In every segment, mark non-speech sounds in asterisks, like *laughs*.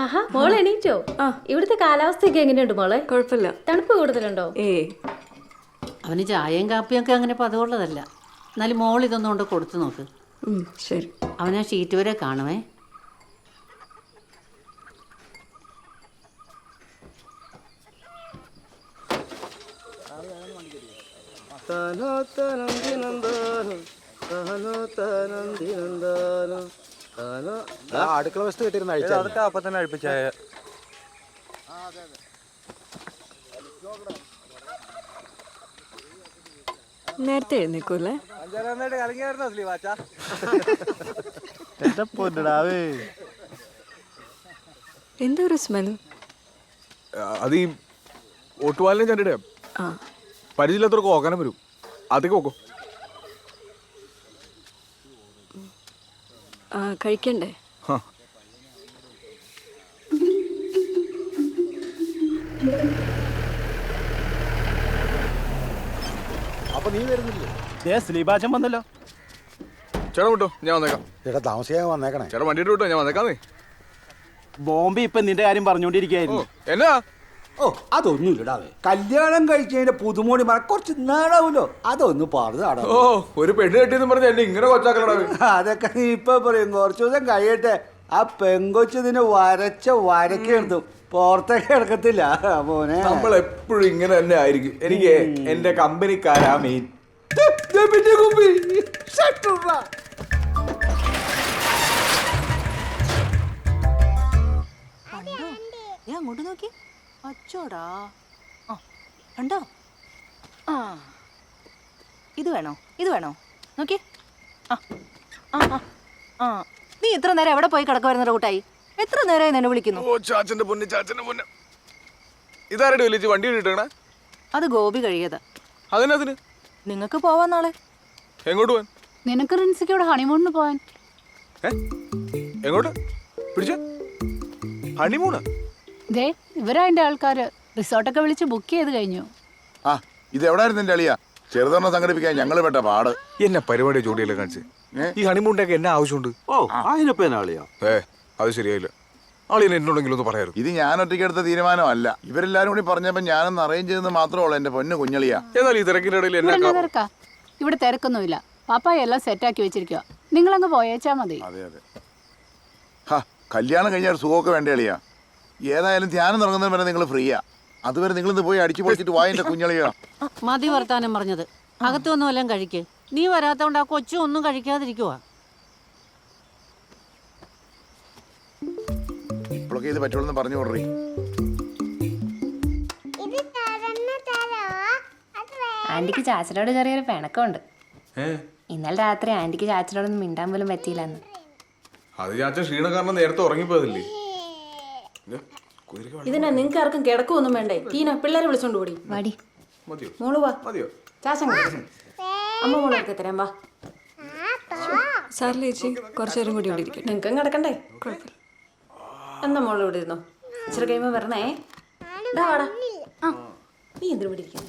ആഹാ മോളെ എണീറ്റോ? ആ. ഇവിടുത്തെ കാലാവസ്ഥയൊക്കെ എങ്ങനെയുണ്ട് മോളെ? കുഴപ്പമില്ല. തണുപ്പ് കൂടുതലുണ്ടോ? ഏ. അവന് ചായയും കാപ്പിയും ഒക്കെ അങ്ങനെ പതിവുള്ളതല്ല. എന്നാലും മോൾ ഇതൊന്നും കൊണ്ട് കൊടുത്തു നോക്ക്. ഉം, ശരി. അവനാ ഷീറ്റ് വരെ കാണുമേ അടുക്കള വസ്തു കിട്ടിയിരുന്ന അഴിച്ചാ അതൊക്കെ അപ്പൊ തന്നെ അഴിപ്പിച്ചായ നേരത്തെ പൊന്നിടാവേ എന്താ ഒരു സ്മെൽ അത് ഈ ഒട്ടുപാലിനെ ചണ്ടിടെ ആ. പരിചയമില്ലാത്തവർക്ക് ഓക്കാനം വരും. അതൊക്കെ ഓക്കോ. കഴിക്കണ്ടേ? അപ്പൊ നീ വരുന്നില്ലേ? സ്ലീബാച്ചൻ വന്നല്ലോ. ചേട്ടാ വിട്ടോ ഞാൻ വന്നേക്കാം. ചേട്ടാ താമസിക്കാൻ വന്നേക്കണേ. ചേട്ടാ വണ്ടിയിട്ട് വിട്ടോ ഞാൻ വന്നേക്കാന്നേ ബോംബെ ഇപ്പൊ നിന്റെ കാര്യം പറഞ്ഞുകൊണ്ടിരിക്കുകയായിരുന്നു. പറഞ്ഞോണ്ടിരിക്കായിരുന്നു എന്നാ? ഓ അതൊന്നുമില്ലടാവേ. കല്യാണം കഴിച്ചതിന്റെ പുതുമോണി മറ കുറച്ച് നേടാവൂലോ അതൊന്ന് പറഞ്ഞാടാ ഓ ഒരു പെണ്ണ് കെട്ടിയെന്ന് പറഞ്ഞ എന്നെ ഇങ്ങനെ കൊച്ചാക്കണടാ *laughs* അതൊക്കെ നീ ഇപ്പൊ പറയും. കുറച്ചു ദിവസം കഴിയട്ടെ. ആ പെങ്കൊച്ചതിന് വരച്ച വരക്കെടുത്തു പുറത്തേക്ക് കിടക്കത്തില്ല മോനെ. നമ്മൾ എപ്പോഴും ഇങ്ങനെ തന്നെ ആയിരിക്കും. എനിക്ക് എന്റെ കമ്പനിക്കാരാ മെയിൻ ഏ അങ്ങോട്ട് നോക്കി. അച്ചോടാ. ആ കണ്ടോ? ആ. ഇത് വേണോ? ഇത് വേണോ? നോക്കി ആ ആ ആ ആ. നീ ഇത്ര നേരം എവിടെ പോയി കിടക്കുവായിരുന്ന കൂട്ടായി എത്ര നേരമായി നിന്നെ വിളിക്കുന്നു? ഓ ചാച്ചന്റെ പൊന്ന് ചാച്ചന്റെ പൊന്ന്. ഇതാരുടെ വിളിച്ച് വണ്ടി കിട്ടണേ അത് ഗോപി കഴിയതാ. അതിനതിന് നിങ്ങൾക്ക് പോവാൻ നാളെ? എങ്ങോട്ട് പോവാൻ? നിനക്ക് റിൻസിക്കോട് ഹണിമൂണിന് പോവാൻ. എങ്ങോട്ട്? പിടിച്ച. ഹണിമൂണാ? ദേ ഇവരാ എന്റെ ആൾക്കാര്. റിസോർട്ടൊക്കെ വിളിച്ച് ബുക്ക് ചെയ്ത് കഴിഞ്ഞു. ആ ഇത് എവിടായിരുന്നു എന്റെ അളിയ? ചെറുതൊരെണ്ണം സംഘടിപ്പിക്കാൻ ഞങ്ങൾ പെട്ട പാട്. എന്നെ പരിപാടി ജോഡിയല്ലേ കാണിച്ച്. ഈ ഹണിമൂണ്ടൊക്കെ എന്നാ ആവശ്യമുണ്ട്? ഓ അതിനൊപ്പം എന്നാ അളിയാ? ഏ അത് ശരിയായില്ല. ആളിനെ എന്നോടെങ്കിലും ഒന്ന് പറയായിരുന്നു ഇത് ഞാൻ ഒറ്റയ്ക്ക് എടുത്ത തീരുമാനമല്ല ഇവരെല്ലാരും കൂടി പറഞ്ഞപ്പോ ഞാനൊന്ന് അറേഞ്ച് ചെയ്തെന്ന് മാത്രമേ ഉള്ളൂ എന്റെ പൊന്നു കുഞ്ഞളിയ. എന്നാൽ ഈ തിരക്കിന്റെ ഇടയിൽ ഇവിടെ എന്നെ തിരക്കാ? ഇവിടെ തിരക്കൊന്നുമില്ല. പാപ്പായി എല്ലാം സെറ്റാക്കി വെച്ചിരിക്കുക നിങ്ങളങ്ങ് പോയേച്ചാ മതി. അതെ അതെ. ഹാ കല്യാണം കഴിഞ്ഞാൽ സുഖമൊക്കെ വേണ്ട അളിയ? ഏതായാലും ധ്യാനം തുടങ്ങുന്നതിന് വരെ നിങ്ങൾ ഫ്രീയാ. അതുവരെ നിങ്ങൾ ഇന്ന് പോയി അടിച്ചു പൊളിച്ചിട്ട് വായന്റെ കുഞ്ഞളിയോ. *laughs* മതി വർത്താനം പറഞ്ഞത്. അകത്തൊന്നും എല്ലാം കഴിക്ക്. നീ വരാത്തോണ്ട് ആ കൊച്ചു ഒന്നും കഴിക്കാതിരിക്കുവാ. ഇപ്പോഴൊക്കെ ഇത് പറ്റുള്ളൂ പറഞ്ഞു കൊടുറി. ആന്റിക്ക് ചാച്ചനോട് ചെറിയൊരു പിണക്കമുണ്ട്. ഇന്നലെ രാത്രി ആന്റിക്ക് ചാച്ചനോടൊന്നും മിണ്ടാൻ പോലും പറ്റിയില്ലെന്ന്. അത് ചാച്ച ക്ഷീണം കാരണം നേരത്തെ ഉറങ്ങിപ്പോയതല്ലേ? ഇതിനാ നിങ്ങൾക്ക് ആർക്കും കിടക്കൊന്നും വേണ്ടേ? ടീന പിള്ളേരെ വിളിച്ചോണ്ട് കൂടി വാടി. മതിയോ? മോൾ വാ. കിടക്ക്. അമ്മ മോളൊക്കെ തരാം വാ. സാറിൽ ചേച്ചി? കുറച്ചു നേരം കൂടി ഇവിടെ ഇരിക്കും നിങ്ങൾക്കും കിടക്കണ്ടേ? എന്നാ മോൾ ഇവിടെ ഇരുന്നോ? ഇച്ചിരി കഴിയുമ്പോ വരണേ. ഡാ വാടാ. ആ നീ എന്തിനു ഇവിടെ ഇരിക്കുന്നു?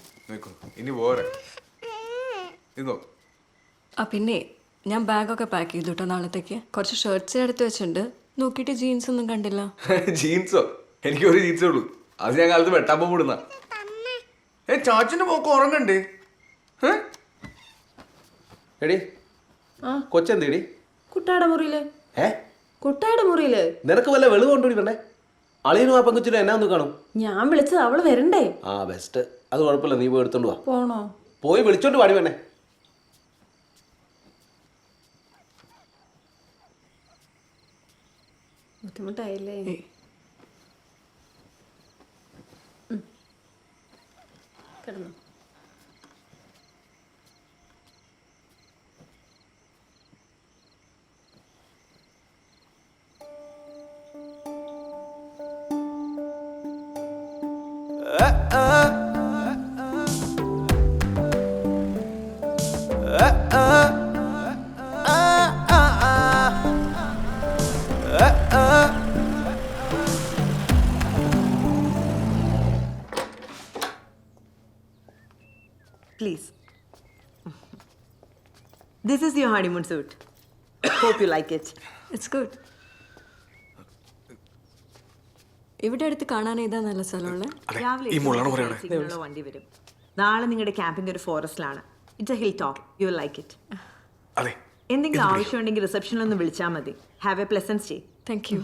ആ പിന്നെ ഞാൻ ബാഗൊക്കെ പാക്ക് ചെയ്തു കേട്ടോ നാളത്തേക്ക്. കുറച്ച് ഷർട്ട്സ് എടുത്ത് വെച്ചിട്ടുണ്ട്. നോക്കിയിട്ട് ജീൻസ് ഒന്നും കണ്ടില്ല. *laughs* ജീൻസോ എനിക്ക് ഒരു ജീൻസേ ഉള്ളൂ. അത് ഞാൻ കാലത്ത് വെട്ടാൻ കൂടുന്ന ഏ ചാച്ചന്റെ പോക്ക് ഉറങ്ങണ്ടേ? എടി കൊച്ചെന്തേടി? കുട്ടാട മുറിയിൽ. ഏ? കുട്ടാട മുറിയിൽ. നിനക്ക് വല്ല വെളിവ് കൊണ്ടുപോയി വേണ്ടേ അളിയനും ആ പെങ്കുച്ചിനും എന്നാ ഒന്ന് കാണും? ഞാൻ വിളിച്ചത് അവൾ വരണ്ടേ? ആ ബെസ്റ്റ് അത് കുഴപ്പമില്ല നീ പോയി എടുത്തോണ്ട് വാ. പോണോ? പോയി വിളിച്ചോണ്ട് പാടി വേണേ ബുദ്ധിമുട്ടായില്ലേ? കിടന്നു. Honeymoon suit. Hope you like it. It's good ഇവിടെ അടുത്ത് കാണാൻ ഏതാ നല്ല സ്ഥലമുള്ളത് അതെ ഈ മുള്ളാണ് പറയണേ. വണ്ടി വരും. നാളെ നിങ്ങളുടെ ക്യാമ്പിംഗ് ഒരു ഫോറസ്റ്റിലാണ്. It's a hill top you will like it അതെ. എന്തെങ്കിലും ആവശ്യമുണ്ടെങ്കിൽ റിസപ്ഷനിൽ ഒന്ന് വിളിച്ചാൽ മതി. Have a pleasant stay thank you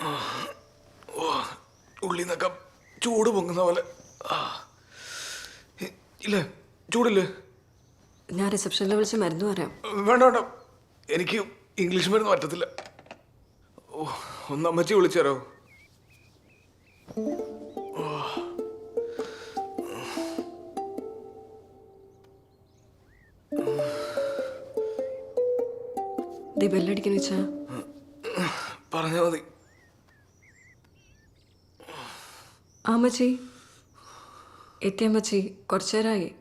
പനിയാണോ ഉള്ളി നിന്നൊക്കെ ചൂട് പൊങ്ങുന്ന പോലെ. ഇല്ലേ? ചൂടില്ലേ? ഞാൻ റിസപ്ഷനിൽ വിളിച്ച് മരുന്ന് പറയാം. വേണ്ട വേണ്ട. എനിക്ക് ഇംഗ്ലീഷ് മരുന്ന് പറ്റത്തില്ല. ഓ ഒന്ന് അമ്മച്ചി വിളിച്ചാരോ ബെല്ലടിക്കുന്ന വെച്ചാ. പറഞ്ഞാൽ മതി. ആമ്മച്ചി എത്തിയമ്മച്ചി കുറച്ചു നേരമായി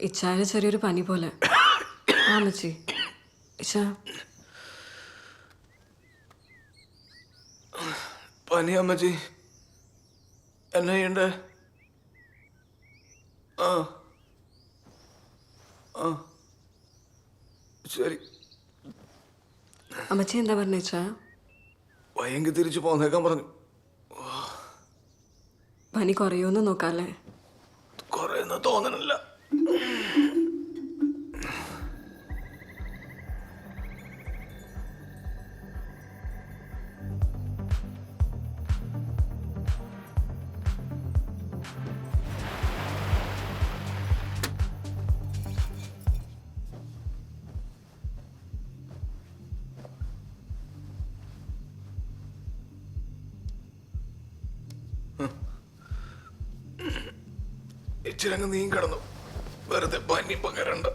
ഇച്ചായ ചെറിയൊരു പനി പോലെ. ആമ്മച്ചി ഇച്ച. പനി അമ്മച്ചി. എന്നാ ചെയ്യണ്ടേ? ആ. ആ. ശരി. അമ്മച്ചി എന്താ പറഞ്ഞേച്ചാ ഭയങ്കര തിരിച്ചു പോന്നേക്കാൻ പറഞ്ഞു. പനി കുറയുമെന്ന് നോക്കാല്ലേ? കുറയുന്ന തോന്നണില്ല. ഇച്ചിരി അങ്ങ് നീ കിടന്നു. വെറുതെ പനി പകരണ്ട.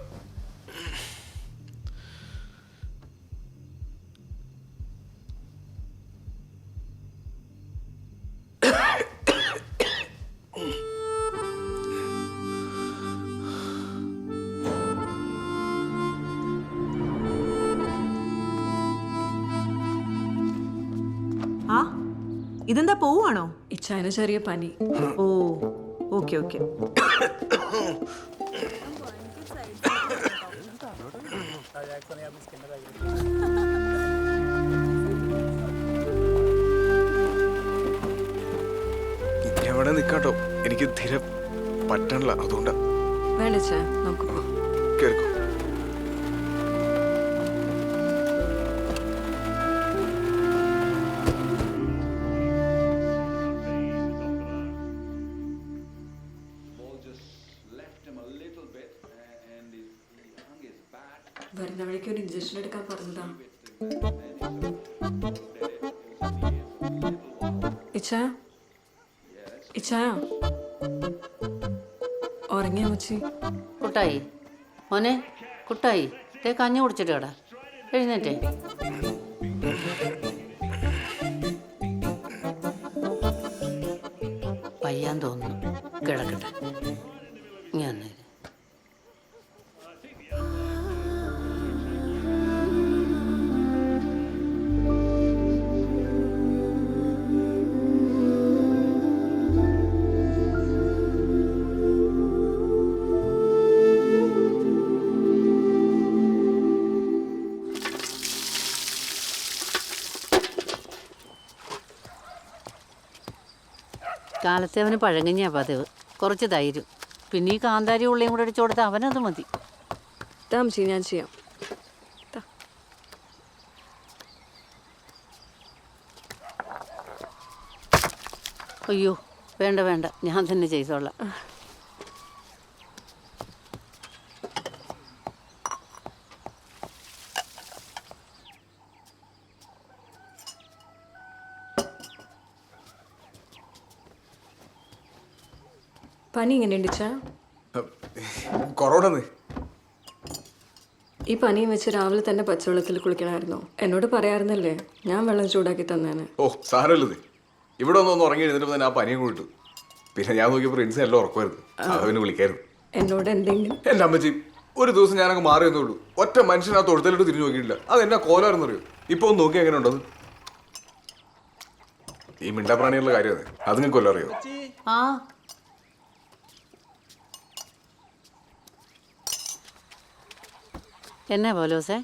ആ ഇതെന്താ പോവാണോ ഇച്ചാന ചെറിയ പനി. ഓ. Okay okay. എവിടെ നിൽക്കാട്ടോ എനിക്ക് തീരെ പറ്റണില്ല. അതുകൊണ്ടാ. വേണ്ട നമുക്ക് കേൾക്കും വരുന്ന വഴിക്ക് ഒരു ഇഞ്ചക്ഷൻ എടുക്കാൻ പറഞ്ഞതാ. കുട്ടായി. മോനെ കുട്ടായി തേ കഞ്ഞി കുടിച്ചിട്ട് കടാ. എഴുന്നേറ്റേ. വയ്യാൻ തോന്നുന്നു. കിടക്കട്ടെ. ഞാൻ നേരെ കാലത്തെ അവന് പഴങ്കഞ്ഞാ പതിവ്. കുറച്ച് തൈരും പിന്നെ ഈ കാന്താരി ഉള്ളിയും കൂടെ അടിച്ചു കൊടുത്താൽ അവനത് മതി. താമസി ഞാൻ ചെയ്യാം. അയ്യോ വേണ്ട വേണ്ട. ഞാൻ തന്നെ ചെയ്തോളാം. പനി എങ്ങനെയുണ്ട് കൊറോണന്ന്. ഈ പനിയും വെച്ച് രാവിലെ തന്നെ പച്ചവെള്ളത്തിൽ കുളിക്കണമായിരുന്നു. എന്നോട് പറയാറുന്നല്ലേ ഞാൻ വെള്ളം ചൂടാക്കി തന്നേനെ ഓ സാരല്ലേ ഇവിടെ ഒന്ന് ഒന്ന് ഉറങ്ങി എഴുന്നിട്ട് തന്നെ ആ പനിയും കൂട്ടു പിന്നെ ഞാൻ നോക്കിയപ്പോൾ പ്രിൻസ് എല്ലാം ഉറക്കുമായിരുന്നു. അതവന് വിളിക്കായിരുന്നു. എന്നോട് എന്തെങ്കിലും? എന്റെ അമ്മച്ചി ഒരു ദിവസം ഞാനങ്ങ് മാറി എന്നുള്ളൂ ഒറ്റ മനുഷ്യൻ ആ തൊഴുത്തലോട്ട് തിരിഞ്ഞു നോക്കിയിട്ടില്ല. അത് എന്നാ കോലായിരുന്നറിയോ ഇപ്പൊ ഒന്ന് നോക്കി എങ്ങനെ ഉണ്ടത് ഈ മിണ്ടാപ്രാണിയുള്ള കാര്യം അത് നിങ്ങൾക്ക് കൊല്ലം അറിയോ? ആ എന്നാ പോലോസേ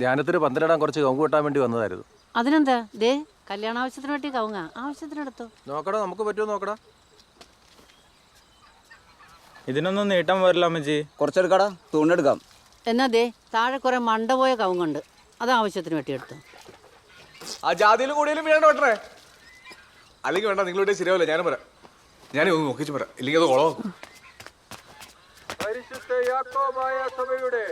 ധ്യാനത്തിന് പന്തലിടാൻ കുറച്ച് കവുങ്ങ് കിട്ടാൻ വേണ്ടി വന്നതായിരുന്നു. അതിനെന്താ? ദേ കല്യാണ ആവശ്യത്തിന് വേണ്ടി കവുങ്ങ. ആവശ്യത്തിനെടുത്തോ നോക്കടാ നമുക്ക് പറ്റുമോ നോക്കടാ? ഇതിനൊന്നും നീട്ടാൻ വരില്ല അമ്മച്ചി. കുറച്ചെടുക്കടാ തുണെടുക്കാം എന്നാ ദേ താഴെ കുറെ മണ്ട പോയ കവുങ്ങുണ്ട്. അത് ആവശ്യത്തിന് വേണ്ടി എടുത്തോ. ആ ജാതിയിലും കൂടിയാലും വേണ്ട വെട്ടണേ അല്ലെങ്കിൽ വേണ്ട നിങ്ങളുടെ ശരിയാവില്ല ഞാനും പറയാം ഞാൻ ഒന്ന് നോക്കിച്ച് പറയാം ഇല്ലെങ്കിൽ അത് കുളമാക്കും പരിശുദ്ധ യാക്കോബായ സഭയുടെ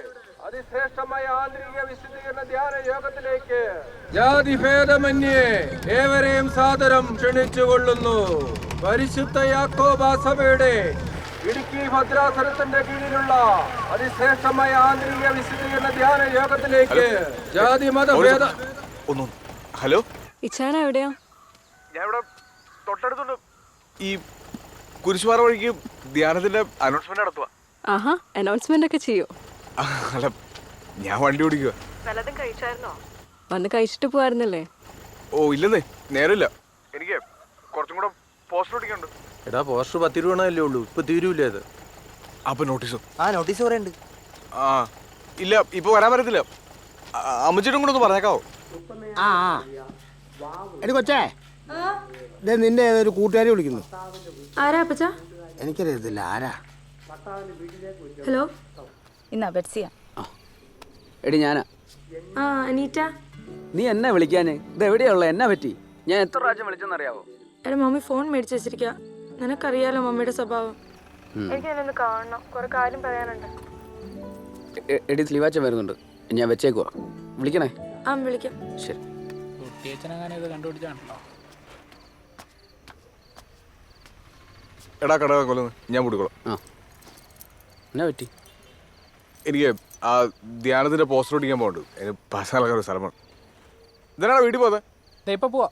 അതിശ്രേഷ്ഠമായ ആന്തരിക വിശുദ്ധീകരണ ധ്യാന യോഗത്തിലേക്ക് ജാതിഭേദമന്യേ ഏവരെയും സാദരം ക്ഷണിച്ചുകൊള്ളുന്നു. പരിശുദ്ധ യാക്കോബാസഭയുടെ ഇടുക്കി ഭദ്രാസനത്തിന്റെ കീഴിലുള്ള അതിശ്രേഷ്ഠമായ ആന്തരിക വിശദീകരണ ധ്യാന യോഗത്തിലേക്ക് ജാതി മതഭേദ ഒന്നും ഹലോ? ഇച്ചാന എവിടെയാ? ഞാൻ ഇവിടെ തൊട്ടടുത്തുണ്ട്. ഈ കുരിശുപാറ വഴിക്ക് ധ്യാനത്തിന്റെ അനൗൺസ്മെന്റ് നടത്തുക ആഹാ അനൗൺസ്മെന്റ് ഒക്കെ ചെയ്യോ. അല്ല ഞാൻ വണ്ടി ഓടിക്കുക വന്ന് കഴിച്ചിട്ട് പോവായിരുന്നല്ലേ? ഓ ഇല്ലെന്നേ നേരമില്ല. എനിക്ക് കുറച്ചും കൂടെ പോസ്റ്റർ ഓടിക്കണ്ട് എടാ പോസ്റ്റർ പത്ത് രൂപയല്ലേ ഉള്ളൂ? ഇപ്പൊ തീരൂല അത്? അപ്പൊ നോട്ടീസോ? ആ നോട്ടീസ് പറയുന്നുണ്ട് ആ ഇല്ല ഇപ്പൊ വരാൻ പറ്റത്തില്ല. അമ്മച്ചിട്ടും കൂടെ ഒന്ന് പറഞ്ഞേക്കാവോ? ആ ആ. എടി കൊച്ചേ. ദേ നിന്റെ ഏതൊരു കൂട്ടുകാരി വിളിക്കുന്നു. ആരാ അപ്പച്ച? എനിക്കറിയത്തില്ല ആരാ? ഹലോ? ഇന്നാ ബെറ്റ്സിയാ എടി ഞാനാ. ആ അനീറ്റ. നീ എന്നെ വിളിക്കാന്? ഇത് എവിടെയുള്ള എന്നെ പറ്റി? ഞാൻ എത്ര പ്രാവശ്യം വിളിച്ചെന്നറിയാവോ? എടാ മമ്മി ഫോൺ മേടിച്ച് വെച്ചിരിക്ക നിനക്കറിയാലോ മമ്മിയുടെ സ്വഭാവം. എനിക്ക് എന്നൊന്ന് കാണണം. കുറെ കാര്യം പറയാനുണ്ട്. എടി സ്ലീവാച്ചൻ വരുന്നുണ്ട്. ഞാൻ വെച്ചേക്കുവാ. വിളിക്കണേ? ആ വിളിക്കാം. ശരി. എടാ കടകൊല്ലുന്നു ഞാൻ കൂടിക്കോളാം ആ. എന്നാ പറ്റി? എനിക്ക് ആ ധ്യാനത്തിന്റെ പോസ്റ്റർ ഓടിക്കാൻ പോകണ്ട്. എനിക്ക് പാസ്സാലൊക്കെ ഒരു സ്ഥലമാണ് ഇതാണ് വീട്ടിൽ പോകാതെ ഇപ്പൊ പോവാ.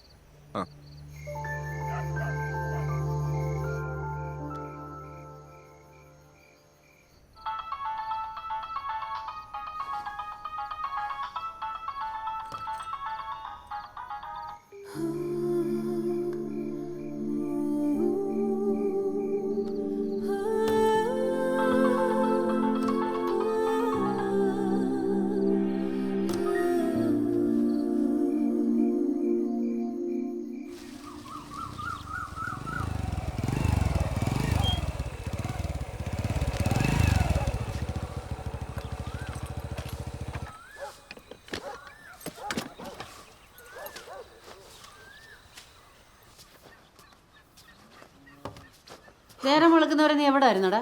നേരം വിളിക്കുന്നവരെ നീ എവിടെ ആയിരുന്നടാ?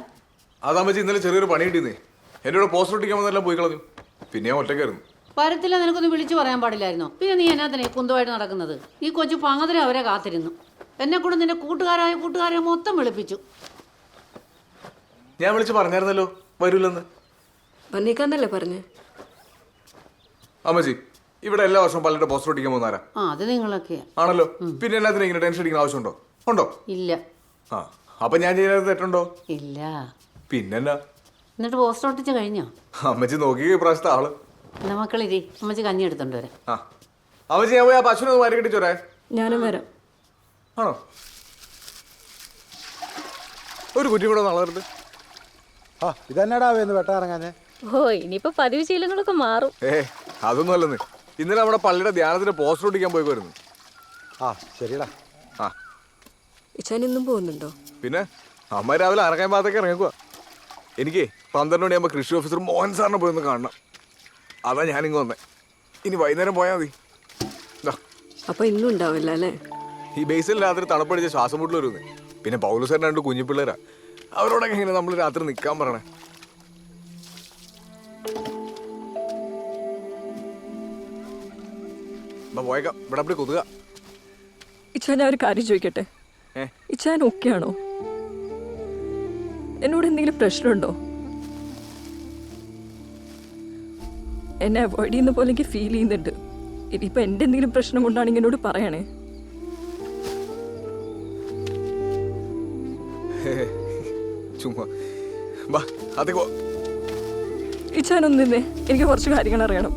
ഇന്നലെ ചെറിയൊരു പണി കിട്ടിയെന്നേ. എന്റെ കൂടെ പോസ്റ്റർ ഒട്ടിക്കാൻ വന്നെല്ലാം പോയി കളഞ്ഞു. പിന്നെ ഞാൻ ഒറ്റക്കായിരുന്നു വരത്തില്ല നിനക്കൊന്ന് വിളിച്ചു പറയാൻ പാടില്ലായിരുന്നോ? പിന്നെ നീ എന്നാത്തിനെ കുന്തമായിട്ട് നടക്കുന്നത്? ഈ കൊച്ചു പാങ്ങതിരെ അവരെ കാത്തിരുന്നു. എന്നെ കൂടെ നിന്റെ കൂട്ടുകാരായ കൂട്ടുകാരെ മൊത്തം വിളിപ്പിച്ചു. ഞാൻ വിളിച്ച് പറഞ്ഞായിരുന്നല്ലോ വരൂലെന്ന്. വന്നേക്കാന്നല്ലേ പറഞ്ഞേ? അമ്മച്ചി ഇവിടെ എല്ലാ വർഷവും പലരുടെ പോസ്റ്റർ ഒട്ടിക്കാൻ പോകുന്നാരാ ആ അത് നിങ്ങളൊക്കെയാ. ആണല്ലോ. പിന്നെ എല്ലാത്തിനും ഇങ്ങനെ ടെൻഷൻ അടിക്കുന്ന ആവശ്യമുണ്ടോ? ഉണ്ടോ? ഇല്ല. ആ. അപ്പൊ ഞാൻ ചെയ്യുന്നത് തെറ്റുണ്ടോ? ഇല്ല. പിന്നെന്നാ? എന്നിട്ട് പോസ്റ്റ് ഒട്ടിച്ച് കഴിഞ്ഞോ? അമ്മച്ചി നോക്കി ഇപ്രാവശ്യത്തെ ആൾ. എന്നാ മക്കളിരി അമ്മച്ചി കഞ്ഞി എടുത്തോണ്ട് വരാം. ആ. അമ്മച്ചി ഞാൻ പോയി ആ പശുവിനെ ഒന്ന് മാറി കെട്ടിച്ചോരേ ഞാനും വരാം. ആണോ? ഒരു കുറ്റി കൂടെ നളരുത് ആ ഇതന്നെടാ എന്ന് വെട്ടാറങ്ങാഞ്ഞേ ഓ ഇനിയിപ്പോ പതിവ് ശീലങ്ങളൊക്കെ മാറും. ഏ അതൊന്നും അല്ലെന്ന്. ഇന്നലെ നമ്മുടെ പള്ളിയുടെ ധ്യാനത്തിന് പോസ്റ്റർ ഒട്ടിക്കാൻ പോയി വരുന്നു ആ ശരിടാ ആ. ഇച്ചാൻ ഇന്നും പോകുന്നുണ്ടോ? പിന്നെ അമ്മ രാവിലെ അറക്കാൻ ഭാഗത്തേക്ക് ഇറങ്ങിക്കുക എനിക്ക് പന്ത്രണ്ട് മണിയാകുമ്പോൾ കൃഷി ഓഫീസർ മോഹൻ സാറിനെ പോയി ഒന്ന് കാണണം. അതാ ഞാനിങ്ങ് വന്നേ. ഇനി വൈകുന്നേരം പോയാൽ മതി. അപ്പൊ ഇന്നും ഉണ്ടാവില്ല അല്ലേ? ഈ ബേസിൽ രാത്രി തണുപ്പടിച്ച് ശ്വാസം മുട്ടിൽ വരുന്നേ. പിന്നെ പൗലുസാറിന് രണ്ട് കുഞ്ഞു പിള്ളേരാ അവരോടൊക്കെ എങ്ങനെ നമ്മൾ രാത്രി നിൽക്കാൻ പറയണേ. പോയേക്കാം. ഇവിടെ കൊതുക. ഇച്ചാൻ ഞാൻ ഒരു കാര്യം ചോദിക്കട്ടെ? ഇച്ചാൻ ഓക്കെ ആണോ എന്നോട് എന്തെങ്കിലും പ്രശ്നമുണ്ടോ? എന്നെ അവോയ്ഡ് ചെയ്യുന്ന പോലെ എനിക്ക് ഫീൽ ചെയ്യുന്നുണ്ട്. ഇനിയിപ്പോൾ എന്റെ എന്തെങ്കിലും പ്രശ്നം കൊണ്ടാണെങ്കിൽ എന്നോട് പറയണേ. ചുമ്മാ. വാ അതേ പോ. ഇച്ചാനൊന്നിന്നേ എനിക്ക് കുറച്ച് കാര്യങ്ങൾ അറിയണം.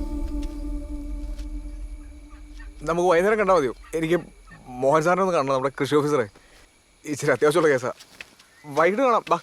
നമുക്ക് വൈകുന്നേരം കണ്ടാൽ മതിയോ? എനിക്ക് മോഹൻ സാറിനെ ഒന്ന് കാണണം നമ്മുടെ കൃഷി ഓഫീസറെ. ഇച്ചിരി അത്യാവശ്യമുള്ള കേസാ. വൈകിട്ട് കാണാം. ബാ